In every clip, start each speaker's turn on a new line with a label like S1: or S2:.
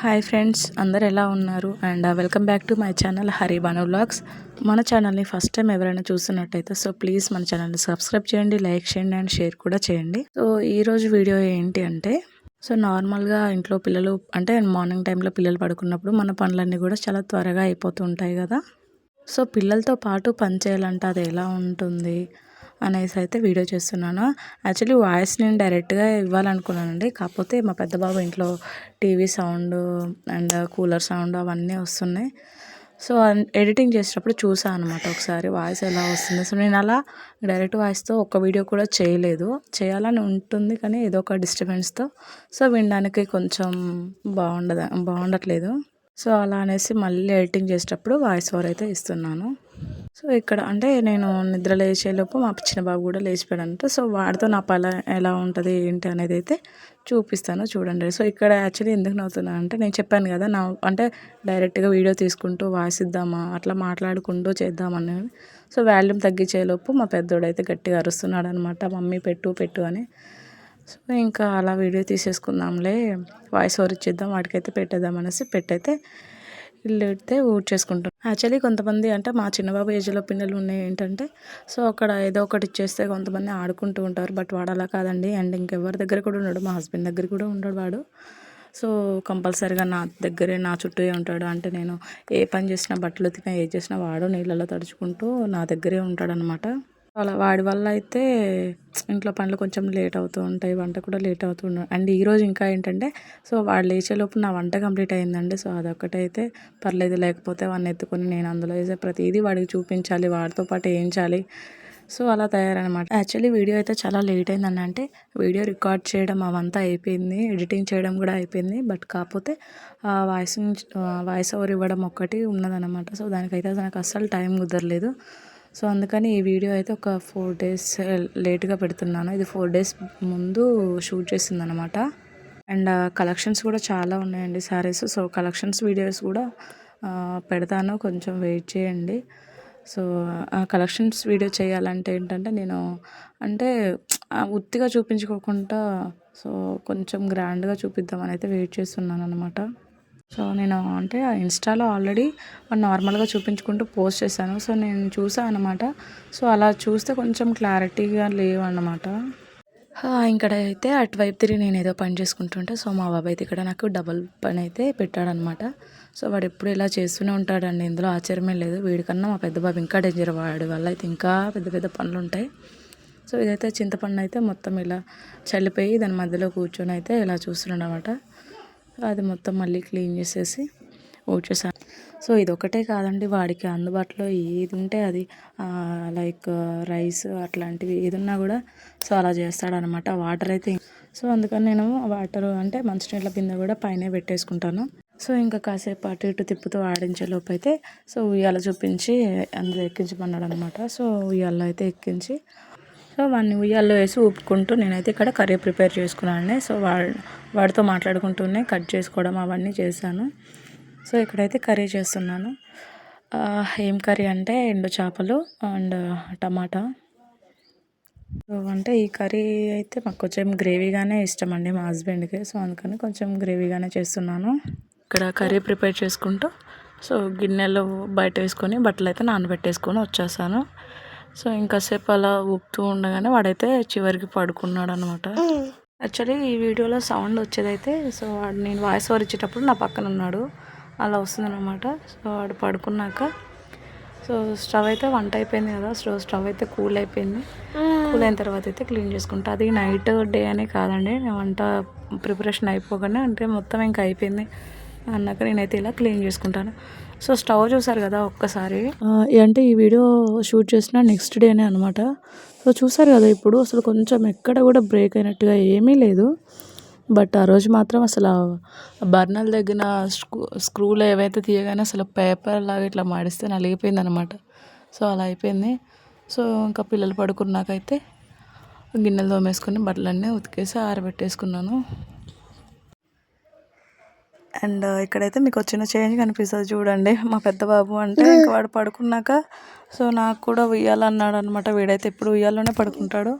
S1: Hi friends అందరు ఎలా ఉన్నారు? And uh, welcome back to my channel Hari Banu vlogs. మన ఛానల్ని ఫస్ట్ టైం ఎవరైనా చూస్తున్నట్టయితే సో ప్లీజ్ మన ఛానల్ని సబ్స్క్రైబ్ చేయండి లైక్ చేయండి అండ్ షేర్ కూడా చేయండి. సో ఈరోజు వీడియో ఏంటి అంటే సో నార్మల్గా ఇంట్లో పిల్లలు అంటే మార్నింగ్ టైంలో పిల్లలు పడుకున్నప్పుడు మన పనులన్నీ కూడా చాలా త్వరగా అయిపోతుంటాయి కదా. సో పిల్లలతో పాటు పని చేయాలంటే అది ఎలా ఉంటుంది? అనేసి అయితే వీడియో చేస్తున్నాను. యాక్చువల్లీ వాయిస్ నేను డైరెక్ట్గా ఇవ్వాలనుకున్నానండి. కాకపోతే మా పెద్ద బాబు ఇంట్లో TV sound and cooler sound అవన్నీ వస్తున్నాయి. సో ఎడిటింగ్ చేసేటప్పుడు చూసాను అనమాట ఒకసారి వాయిస్ ఎలా వస్తుంది. సో నేను అలా డైరెక్ట్ వాయిస్తో ఒక వీడియో కూడా చేయలేదు. చేయాలని ఉంటుంది కానీ ఏదో ఒక డిస్టర్బెన్స్తో. సో వినడానికి కొంచెం బాగుండదు బాగుండట్లేదు. సో అలా అనేసి మళ్ళీ ఎడిటింగ్ చేసేటప్పుడు వాయిస్ ఓవర్ అయితే ఇస్తున్నాను. సో ఇక్కడ అంటే నేను నిద్ర లేచేలోపు మా చిన్న బాబు కూడా లేచిపోయాడంట. సో వాడితో నా పల ఎలా ఉంటుంది ఏంటి అనేది అయితే చూపిస్తాను చూడండి. సో ఇక్కడ యాక్చువల్లీ ఎందుకు నవ్వుతున్నా అంటే నేను చెప్పాను కదా నా అంటే డైరెక్ట్గా వీడియో తీసుకుంటూ వాయిస్ ఇద్దామా అట్లా మాట్లాడుకుంటూ చేద్దామని సో వాల్యూమ్ తగ్గించేలోపు మా పెద్దోడు అయితే గట్టిగా అరుస్తున్నాడు అనమాట మమ్మీ పెట్టు పెట్టు అని. సో ఇంకా అలా వీడియో తీసేసుకుందాంలే వాయిస్ ఓవర్ ఇచ్చేద్దాం వాటికైతే పెట్టేద్దాం అనేసి పెట్టయితే ఇల్లు పెడితే చేసుకుంటాం యాక్చువల్లీ కొంతమంది అంటే మా చిన్నబాబు ఏజ్లో పిల్లలు ఉన్నాయి ఏంటంటే సో అక్కడ ఏదో ఒకటి ఇచ్చేస్తే కొంతమంది ఆడుకుంటూ ఉంటారు. బట్ వాడు అలా కాదండి. అండ్ ఇంకెవరి దగ్గర కూడా ఉండడు. మా హస్బెండ్ దగ్గర కూడా ఉండడు వాడు. సో కంపల్సరీగా నా దగ్గరే నా చుట్టూ ఉంటాడు. అంటే నేను ఏ పని చేసినా బట్టలు ఉతికినా ఏ చేసినా వాడు నీళ్ళలో తడుచుకుంటూ నా దగ్గరే ఉంటాడనమాట అలా వాడి వల్ల అయితే ఇంట్లో పనులు కొంచెం లేట్ అవుతూ ఉంటాయి వంట కూడా లేట్ అవుతూ అండ్ ఈరోజు ఇంకా ఏంటంటే సో వాడు లేచేలోపు నా వంట కంప్లీట్ అయిందండి. సో అదొక్కటైతే పర్లేదు లేకపోతే వాడిని ఎత్తుకొని నేను అందులో వేసే ప్రతిదీ వాడికి చూపించాలి వాడితో పాటు వేయించాలి సో అలా తయారనమాట. యాక్చువల్లీ వీడియో అయితే చాలా లేట్ అయిందండి. అంటే వీడియో రికార్డ్ చేయడం అవంతా అయిపోయింది ఎడిటింగ్ చేయడం కూడా అయిపోయింది. బట్ కాకపోతే వాయిస్ వాయిస్ ఓవర్ ఇవ్వడం ఒక్కటి ఉన్నదన్నమాట. సో దానికైతే నాకు అస్సలు టైం కుదరలేదు. సో అందుకని ఈ వీడియో అయితే ఒక ఫోర్ డేస్ లేట్గా పెడుతున్నాను. ఇది ఫోర్ డేస్ ముందు షూట్ చేసిందనమాట అండ్ కలెక్షన్స్ కూడా చాలా ఉన్నాయండి శారీస్ సో కలెక్షన్స్ వీడియోస్ కూడా పెడతాను. కొంచెం వెయిట్ చేయండి. సో ఆ కలెక్షన్స్ వీడియో చేయాలంటే ఏంటంటే నేను అంటే ఉత్తిగా చూపించుకోకుండా సో కొంచెం గ్రాండ్గా చూపిద్దామని అయితే వెయిట్ చేస్తున్నాను అనమాట సో నేను అంటే ఇన్స్టాలో ఆల్రెడీ నార్మల్గా చూపించుకుంటూ పోస్ట్ చేశాను. సో నేను చూసాను అనమాట సో అలా చూస్తే కొంచెం క్లారిటీగా లేవు అనమాట ఇక్కడ అయితే అటువైపు తిరిగి నేను ఏదో పని చేసుకుంటుంటే సో మా బాబాయ్ అయితే ఇక్కడ నాకు డబల్ పని అయితే పెట్టాడనమాట సో వాడు ఎప్పుడు ఇలా చేస్తూనే ఉంటాడండి. ఇందులో ఆశ్చర్యమే లేదు. వీడికన్నా మా పెద్ద బాబు ఇంకా డేంజర్ వాడి వల్ల అయితే ఇంకా పెద్ద పెద్ద పనులు ఉంటాయి. సో ఇదైతే చింతపండు అయితే మొత్తం ఇలా చల్లిపోయి దాని మధ్యలో కూర్చొని అయితే ఇలా చూస్తున్నాడు అనమాట అది మొత్తం మళ్ళీ క్లీన్ చేసేసి ఊడ్చేసాను సో ఇది ఒకటే కాదండి వాడికి అందుబాటులో ఏది ఉంటే అది లైక్ రైస్ అట్లాంటివి ఏదున్నా కూడా సో అలా చేస్తాడనమాట వాటర్ అయితే. సో అందుకని నేను వాటర్ అంటే మంచినీళ్ళ బిందె కూడా పైన పెట్టేసుకుంటాను. సో ఇంకా కాసేపు అటు ఇటు తిప్పుతూ ఆడించేలోపు అయితే సో ఉయ్యాల చూపించి అందులో ఎక్కించమన్నాడు అనమాట సో ఉయ్యాల్లో అయితే ఎక్కించి సో వాడిని ఉయ్యాల్లో వేసి ఊపుకుంటూ నేనైతే ఇక్కడ కర్రీ ప్రిపేర్ చేసుకున్నాను సో వా వాడితో మాట్లాడుకుంటూనే కట్ చేసుకోవడం అవన్నీ చేశాను. సో ఇక్కడైతే కర్రీ చేస్తున్నాను. ఏం కర్రీ అంటే ఎండు చేపలు అండ్ టమాటా. సో అంటే ఈ కర్రీ అయితే మాకు కొంచెం గ్రేవీగానే ఇష్టం అండి మా హస్బెండ్కి. సో అందుకని కొంచెం గ్రేవీగానే చేస్తున్నాను. ఇక్కడ కర్రీ ప్రిపేర్ చేసుకుంటూ సో గిన్నెలో బయట వేసుకొని బట్టలు అయితే నానబెట్టేసుకొని వచ్చేసాను. సో ఇంకాసేపు అలా ఊపుతూ ఉండగానే వాడైతే చివరికి పడుకున్నాడు అనమాట యాక్చువల్లీ ఈ వీడియోలో సౌండ్ వచ్చేదైతే సో వాడు నేను వాయిస్ ఓవర్ ఇచ్చేటప్పుడు నా పక్కన ఉన్నాడు. అలా వస్తుందన్నమాట. సో వాడు పడుకున్నాక సో స్టవ్ అయితే వంట అయిపోయింది కదా సో స్టవ్ అయితే కూల్ అయిపోయింది. కూల్ అయిన తర్వాత అయితే క్లీన్ చేసుకుంటా. అది నైట్ డే అనే కాదండి. వంట ప్రిపరేషన్ అయిపోగానే అంటే మొత్తం ఇంకా అయిపోయింది. అన్నాక నేనైతే ఇలా క్లీన్ చేసుకుంటాను. సో స్టవ్ చూసారు కదా ఒక్కసారి. అంటే ఈ వీడియో షూట్ చేసిన నెక్స్ట్ డేనే అనమాట సో చూసారు కదా ఇప్పుడు అసలు కొంచెం ఎక్కడ కూడా బ్రేక్ అయినట్టుగా ఏమీ లేదు. బట్ ఆ రోజు మాత్రం అసలు బర్నల్ దగ్గర స్క్రూ స్క్రూలు ఏవైతే తీయగానే అసలు పేపర్ లాగా ఇట్లా మాడిస్తే నలిగిపోయింది అనమాట సో అలా అయిపోయింది. సో ఇంకా పిల్లలు పడుకున్నాకైతే గిన్నెలు తోమేసుకుని బట్టలన్నీ ఉతికేసి ఆరబెట్టేసుకున్నాను. అండ్ ఇక్కడైతే మీకు వచ్చిన చేంజ్ కనిపిస్తుంది చూడండి. మా పెద్ద బాబు అంటే ఇంకా వాడు పడుకున్నాక సో నాకు కూడా ఉయ్యాలన్నాడు అనమాట వీడైతే. ఎప్పుడు ఉయ్యాలోనే పడుకుంటాడు.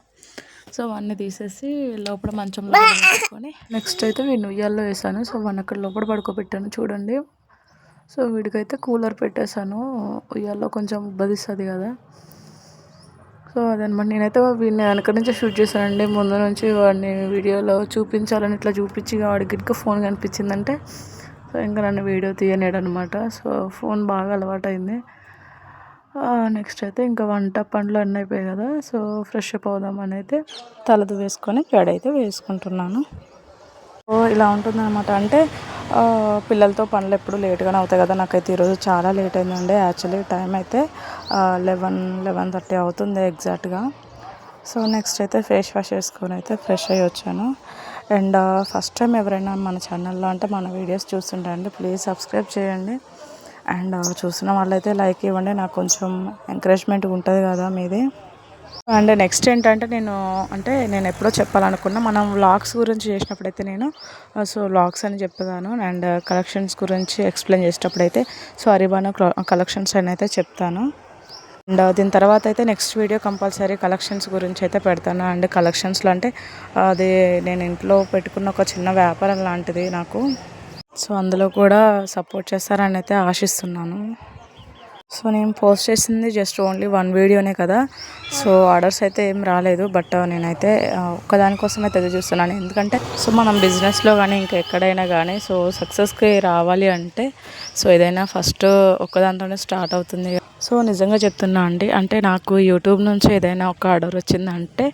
S1: సో అవన్నీ తీసేసి లోపల మంచంలో పెట్టుకొని నెక్స్ట్ అయితే వీడిని ఉయ్యాల్లో వేసాను. సో వన్ అక్కడ లోపల పడుకోబెట్టాను చూడండి. సో వీడికైతే కూలర్ పెట్టేశాను. ఉయ్యాల్లో కొంచెం ఉబ్బదిస్తుంది కదా. సో అదనమాట నేనైతే వీడిని వెనక నుంచి షూట్ చేశానండి. ముందు నుంచి వాడిని వీడియోలో చూపించాలని ఇట్లా చూపించి వాడికి ఇంకా ఫోన్ కనిపించిందంటే సో ఇంకా నన్ను వీడియో తీయనేడనమాట సో ఫోన్ బాగా అలవాటైంది. నెక్స్ట్ అయితే ఇంకా వంట పండ్లు అన్నీ అయిపోయాయి కదా సో ఫ్రెష్ అప్ అవుదామని అయితే తలదు వేసుకొని అయితే వేసుకుంటున్నాను. సో ఇలా ఉంటుందన్నమాట. అంటే పిల్లలతో పనులు ఎప్పుడు లేట్గానే అవుతాయి కదా. నాకైతే ఈరోజు చాలా లేట్ అయిందండి. యాక్చువల్లీ టైం అయితే లెవెన్ లెవెన్ థర్టీ అవుతుంది ఎగ్జాక్ట్గా. సో నెక్స్ట్ అయితే ఫేస్ వాష్ చేసుకొని అయితే ఫ్రెష్ అయ్యి వచ్చాను. అండ్ ఫస్ట్ టైం ఎవరైనా మన ఛానల్లో అంటే మన వీడియోస్ చూస్తుంటారండి ప్లీజ్ సబ్స్క్రైబ్ చేయండి. అండ్ చూసిన వాళ్ళైతే లైక్ ఇవ్వండి. నాకు కొంచెం ఎంకరేజ్మెంట్ ఉంటుంది కదా మీది. అండ్ నెక్స్ట్ ఏంటంటే నేను అంటే నేను ఎప్పుడో చెప్పాలనుకున్నా మనం వ్లాగ్స్ గురించి చేసినప్పుడైతే నేను సో వ్లాగ్స్ అని చెప్తాను అండ్ కలెక్షన్స్ గురించి ఎక్స్ప్లెయిన్ చేసేటప్పుడైతే సో అరిబాను కలెక్షన్స్ అని అయితే చెప్తాను. అండ్ దీని తర్వాత అయితే నెక్స్ట్ వీడియో కంపల్సరీ కలెక్షన్స్ గురించి అయితే పెడతాను. అండ్ కలెక్షన్స్లో అంటే అది నేను ఇంట్లో పెట్టుకున్న ఒక చిన్న వ్యాపారం లాంటిది నాకు. సో అందులో కూడా సపోర్ట్ చేస్తారని అయితే ఆశిస్తున్నాను. సో నేను పోస్ట్ చేసింది జస్ట్ ఓన్లీ వన్ వీడియోనే కదా. సో ఆర్డర్స్ అయితే ఏం రాలేదు బట్ నేనైతే ఒక్కదానికోసం అయితే ఎదురు చూస్తున్నాను ఎందుకంటే సో మనం బిజినెస్లో కానీ ఇంకా ఎక్కడైనా కానీ సో సక్సెస్కి రావాలి అంటే సో ఏదైనా ఫస్ట్ ఒక్కదాంతోనే స్టార్ట్ అవుతుంది. సో నిజంగా చెప్తున్నా అండి అంటే నాకు యూట్యూబ్ నుంచి ఏదైనా ఒక ఆర్డర్ వచ్చిందంటే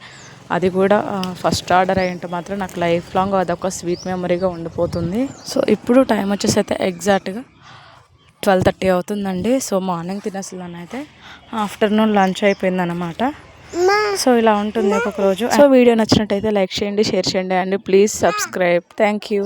S1: అది కూడా ఫస్ట్ ఆర్డర్ అయ్యంటే మాత్రం నాకు లైఫ్ లాంగ్ అదొక స్వీట్ మెమరీగా ఉండిపోతుంది. సో ఇప్పుడు టైం వచ్చేసి అయితే ఎగ్జాక్ట్గా ట్వెల్వ్ థర్టీ అవుతుందండి. సో మార్నింగ్ తినేస్తున్నాను అయితే ఆఫ్టర్నూన్ లంచ్ అయిపోయింది అనమాట సో ఇలా ఉంటుంది ఒక్కొక్క రోజు. సో వీడియో నచ్చినట్టయితే లైక్ చేయండి షేర్ చేయండి and please subscribe thank you